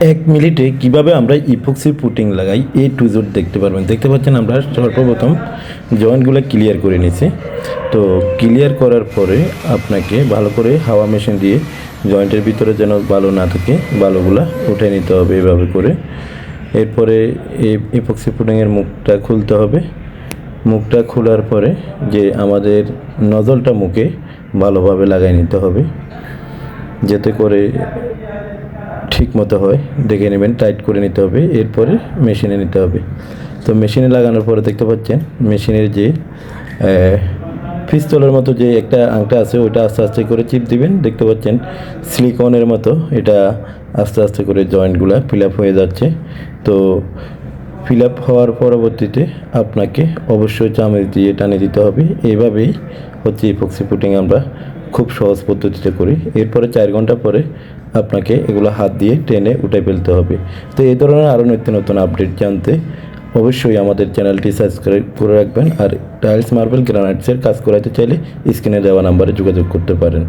এক মিনিটে কীভাবে আমরা ইপক্সি পুটিং লাগাই এ টু জোড দেখতে পারবেন। দেখতে পাচ্ছেন আমরা সর্বপ্রথম জয়েন্টগুলো ক্লিয়ার করে নিছি তো ক্লিয়ার করার পরে আপনাকে ভালো করে হাওয়া মেশিন দিয়ে জয়েন্টের ভিতরে যেন বালু না থাকে বালুগুলা উঠে নিতে হবে এভাবে করে। এরপরে এই ইপক্সি পুটিংয়ের মুখটা খুলতে হবে। মুখটা খোলার পরে যে আমাদের নজলটা মুখে ভালোভাবে লাগাই নিতে হবে। যাতে করে ঠিক মতো হয়, দেখে নেবেন টাইট করে নিতে হবে, এরপরে মেশিনে নিতে হবে। তো মেশিনে লাগানোর পরে দেখতে পাচ্ছেন মেশিনের যে পিস্তলের মতো যে একটা আংটা আছে, ওইটা আস্তে আস্তে করে চিপ দিবেন, দেখতে পাচ্ছেন সিলিকনের মতো, এটা আস্তে আস্তে করে জয়েন্টগুলো ফিল হয়ে যাচ্ছে। তো ফিল হওয়ার পরবর্তীতে আপনাকে অবশ্যই চামচ দিয়ে টানে দিতে হবে। এইভাবেই হচ্ছে ইপক্সি পুটিং আমরা খুব সহজ পদ্ধতিতে করি। এরপরে চার ঘণ্টা পরে আপনাকে এগুলো হাত দিয়ে টেনে উঠে ফেলতে হবে। তো এই ধরনের আরও নিত্য নতুন আপডেট জানতে অবশ্যই আমাদের চ্যানেলটি সাবস্ক্রাইব করে রাখবেন আর টাইলস মার্বেল গ্রানাইটসের কাজ করাতে চাইলে স্ক্রিনে দেওয়া নাম্বারে যোগাযোগ করতে পারেন।